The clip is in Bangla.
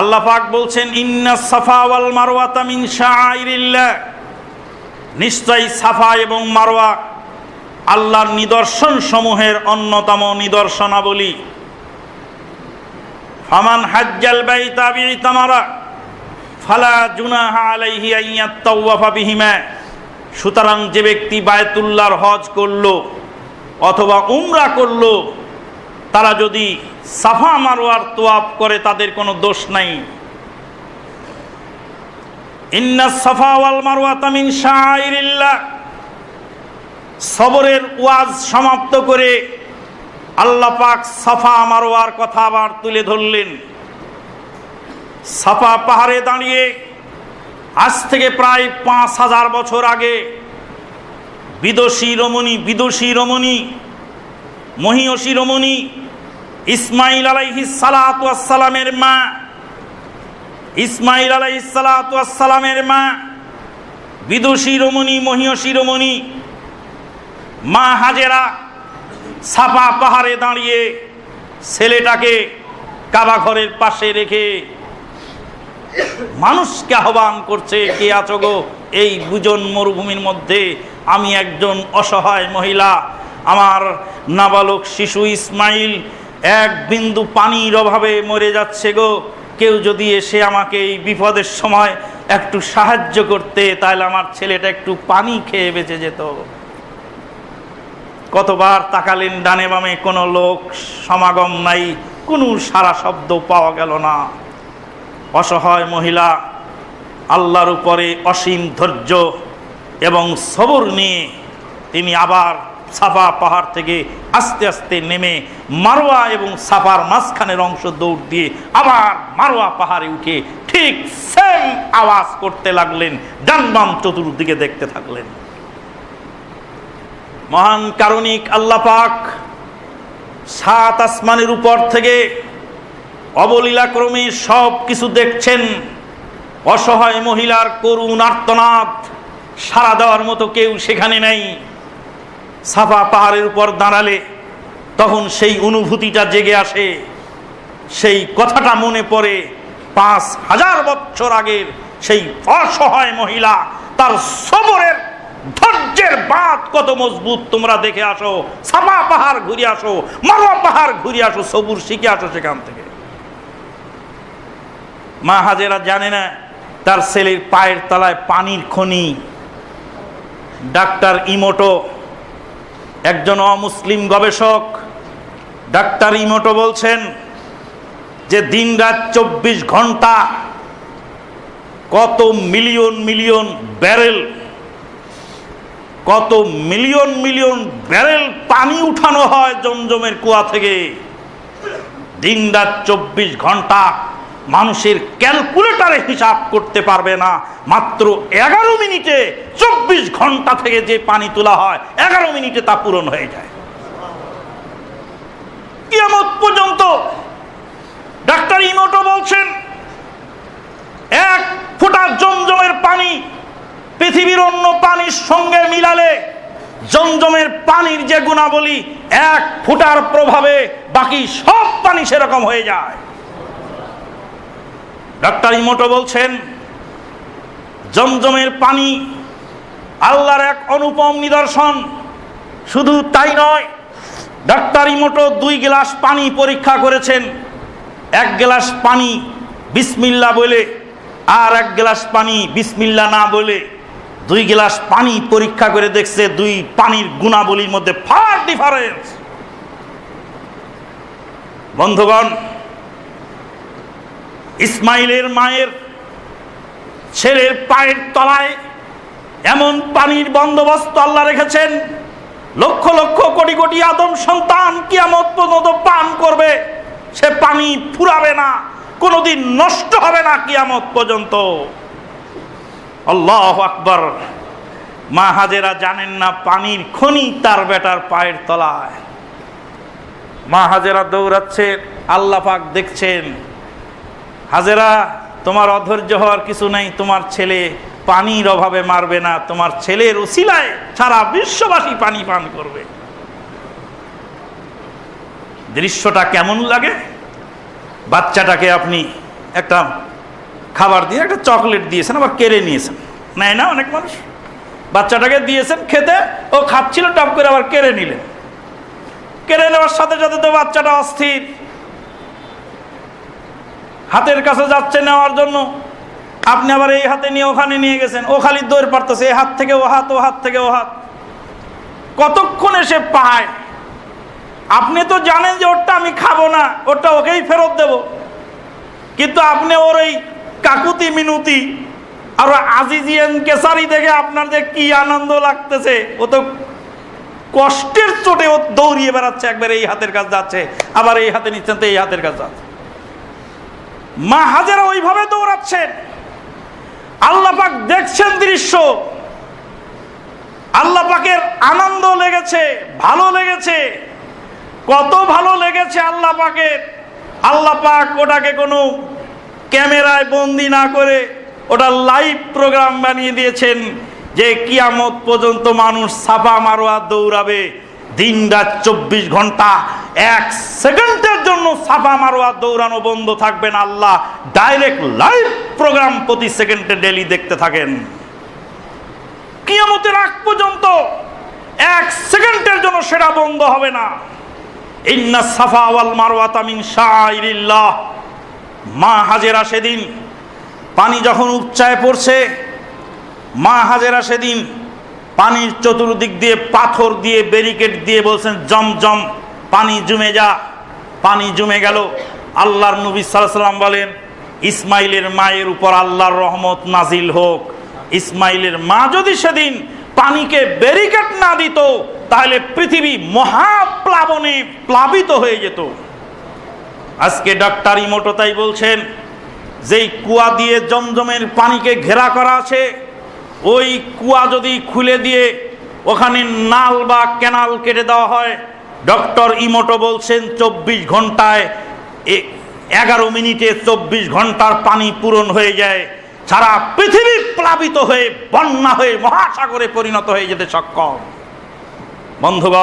আল্লাহ পাক বলছেন, ইন্না সাফা ওয়াল মারওয়াতা মিন শাআইরিল্লাহ। নিশ্চয়ই সাফা এবং মারওয়া আল্লাহর নিদর্শন সমূহের অন্যতম নিদর্শনাবলী। ফামান হাজ্জাল বাইতা বিতামারা ফালা জুনাহা আলাইহি আইয়াত্তাওয়াফা বিহিমা। সুতরাং যে ব্যক্তি বায়তুল্লাহর হজ করল অথবা উমরা করল তারা যদি সাফা মারোয়ার তোয়াব করে, তাদের কোনো দোষ নাই। ইন্না সাফা ওয়াল মারওয়াতা মিন শাআইরিল্লাহ। সবরের ওয়াজ সমাপ্ত করে আল্লাহ পাক সাফা মারোয়ার কথা আবার তুলে ধরলেন। সাফা পাহাড়ে দাঁড়িয়ে আজ থেকে প্রায় পাঁচ হাজার বছর আগে বিদোষী রমণী, বিদুষী রমণী মহিয়সী রমণী ইসমাইল আলাইহিস সালামের মা, ইসমাইল আলাইহিস সালামের মা, বিদুষী রমণী মহিয়সী রমণী মা হাজেরা সাফা পাহাড়ে দাঁড়িয়ে ছেলেটাকে কাবা ঘরের পাশে রেখে মানুষকে আহ্বান করছে, কে আছো গো? এই বুজন মরুভূমির মধ্যে আমি একজন অসহায় মহিলা। আমার নাবালক শিশু ইসমাইল, এক বিন্দু পানির অভাবে মরে যাচ্ছে গো। কেউ যদি এসে আমাকে এই বিপদের সময় একটু সাহায্য করতে, তাহলে আমার ছেলেটা একটু পানি খেয়ে বেঁচে যেত। কতবার তাকালেন ডানে বামে, কোনো লোক সমাগম নাই, কোনো সারা শব্দ পাওয়া গেল না। অসহায় মহিলা, আল্লাহর উপরে অসীম ধৈর্য এবং সবর নিয়ে তিনি আবার সাফা পাহাড় থেকে আস্তে আস্তে নেমে মারোয়া এবং সাফার মাঝখানের অংশ দৌড় দিয়ে আবার মারোয়া পাহাড়ে উঠে ঠিক সেম আওয়াজ করতে লাগলেন ডান বাম চতুর্দিকে দেখতে থাকলেন। মহান কারণিক আল্লাহ পাক সাত আসমানের উপর থেকে অবলীলাক্রমে সব কিছু দেখছেন। অসহায় মহিলার করুণ আর্তনাদ সারা দেওয়ার মতো কেউ সেখানে নেই। সাফা পাহাড়ের উপর দাঁড়ালে তখন সেই অনুভূতিটা জেগে আসে। সেই কথাটা মনে পড়ে পাঁচ হাজার বছর আগের সেই অসহায় মহিলা, তার সবরের ধৈর্যের বাদ কত মজবুত তোমরা দেখে আসো। সাফা পাহাড় ঘুরে আসো মারোয়া পাহাড় ঘুরে আসো, সবুর শিখে আসো সেখান থেকে। মা হাজেরা জানে না, তার ছেলের পায়ের তলায় পানির খনি। ডাক্তার ইমোটো একজন অমুসলিম গবেষক, ডাক্তার ইমোটো বলছেন যে দিন রাত চব্বিশ ঘণ্টা কত মিলিয়ন মিলিয়ন ব্যারেল, কত মিলিয়ন মিলিয়ন ব্যারেল পানি উঠানো হয় জমজমের কুয়া থেকে। দিন রাত চব্বিশ ঘণ্টা মানুষের ক্যালকুলেটারে হিসাব করতে পারবে না। মাত্র এগারো মিনিটে চব্বিশ ঘণ্টা থেকে যে পানি তোলা হয়, এগারো মিনিটে তা পূরণ হয়ে যায়। কিয়ামত পর্যন্ত ডাক্তার ইমোটো বলছেন, এক ফোঁটা জমজমের পানি পৃথিবীর অন্য পানির সঙ্গে মিলালে জমজমের পানির যে গুণাবলী এক ফুটার প্রভাবে বাকি সব পানি সেরকম হয়ে যায়। ডাক্তার ইমোটো বলছেন, জমজমের পানি আল্লাহর এক অনুপম নিদর্শন। শুধু তাই নয়, ডাক্তার ইমোটো দুই গ্লাস পানি পরীক্ষা করেছেন। এক গ্লাস পানি বিসমিল্লা বলে আর এক গ্লাস পানি বিসমিল্লা না বলে। দুই গ্লাস পানি পরীক্ষা করে দেখছে দুই পানির গুণাবলীর মধ্যে ফার ডিফারেন্স। বন্ধুগণ ইসমাইলের মায়ের ছেলের পায়ের তলায় এমন পানির বন্দোবস্ত আল্লাহ রেখেছেন। লক্ষ লক্ষ কোটি কোটি আদম সন্তান কিয়ামত পর্যন্ত পান করবে। সে পানি ফুরাবে না, কোনোদিন নষ্ট হবে না কিয়ামত পর্যন্ত। আল্লাহ আকবর। মা হাজেরা জানেন না পানির খনি তার বেটার পায়ের তলায়। মা হাজেরা দৌড়াচ্ছে, আল্লাহ পাক দেখছেন। হাজেরা, তোমার অধৈর্য হওয়ার কিছু নেই, তোমার ছেলে পানির অভাবে মারবে না, তোমার ছেলের উসিলায় সারা বিশ্ববাসী পানি পান করবে। দৃশ্যটা কেমন লাগে? বাচ্চাটাকে আপনি একটা খাবার দিয়ে, একটা চকলেট দিয়েছেন, আবার কেড়ে নিয়েছেন। নেয় না অনেক মানুষ? বাচ্চাটাকে দিয়েছেন খেতে, ও খাচ্ছিল, টপ করে আবার কেড়ে নিলেন। কেড়ে নেওয়ার সাথে সাথে তো বাচ্চাটা অস্থির। হাতের কাছে যাচ্ছে নেওয়ার জন্য। আপনি আবার এই হাতে নিয়ে ওখানে নিয়ে গেছেন। ও খালি দৌড় পারতেছে এই হাত থেকে ও হাত ও হাত থেকে ও হাত। কতক্ষণ এসে পায় আপনি তো জানেন যে ওরটা আমি খাব না, ওরটা ওকেই ফেরত দেব। কিন্তু আপনি ওর এই কাকুতি মিনুতি আর আজিজিয়ান কেসারি দেখে আপনার যে কি আনন্দ লাগতেছে, ও তো কষ্টের চোটে ও দৌড়িয়ে বেড়াচ্ছে, একবার এই হাতের কাজ যাচ্ছে, আবার এই হাতে নিচ্ছেন, তো এই হাতের কাজ যাচ্ছে। মা হাজারা ওইভাবে দৌড়াচ্ছেন। আল্লাপাক দেখছেন দৃশ্য। আল্লাপাকের আনন্দ লেগেছে, ভালো লেগেছে। কত ভালো লেগেছে আল্লাহ পাকের। আল্লাহ পাক ওটাকে কোনো ক্যামেরায় বন্দি না করে ওটা লাইভ প্রোগ্রাম বানিয়ে দিয়েছেন যে কিয়ামত পর্যন্ত মানুষ সাফা মারোয়া দৌড়াবে। দিন রাত চব্বিশ ঘণ্টা, এক সেকেন্ডের জন্য সাফা মারোয়া দৌড়ানো বন্ধ থাকবে না, আল্লাহ ডাইরেক্ট লাইভ প্রোগ্রাম প্রতি সেকেন্ডে ডেলি দেখতে থাকেন। কিয়ামতের আগ পর্যন্ত এক সেকেন্ডের জন্য সেটা বন্ধ হবে না। ইন্না সাফা ওয়াল মারওয়াতা মিন শাইরিল্লাহ। মা হাজেরা সেদিন পানি যখন উচ্চায় পড়ছে, মা হাজেরা সেদিন পানির চতুর্দিক দিয়ে পাথর দিয়ে ব্যারিকেড দিয়ে বলছেন, জম জম, পানি জমে যা। পানি জমে গেল। আল্লাহর নবী সাল্লাম বলেন, ইসমাইলের মায়ের উপর আল্লাহর রহমত নাজিল হোক। ইসমাইলের মা যদি সেদিন পানিকে ব্যারিকেড না দিত, তাহলে পৃথিবী মহাপ্লাবনে প্লাবিত হয়ে যেত। আজকে ডাক্তার ইমোটো তাই বলছেন, যেই কুয়া দিয়ে জমজমের পানিকে ঘেরা করা আছে, ওই কুয়া যদি খুলে দিয়ে ওখানে নাল বা ক্যানাল কেটে দেওয়া হয় ডক্টর ইমোটো বলছেন চব্বিশ ঘন্টায় এগারো মিনিটে চব্বিশ ঘণ্টার পানি পূরণ হয়ে যায়। সারা পৃথিবী প্লাবিত হয়ে, বন্যা হয়ে, মহাসাগরে পরিণত হয়ে যেতে সক্ষম। বন্ধুগণ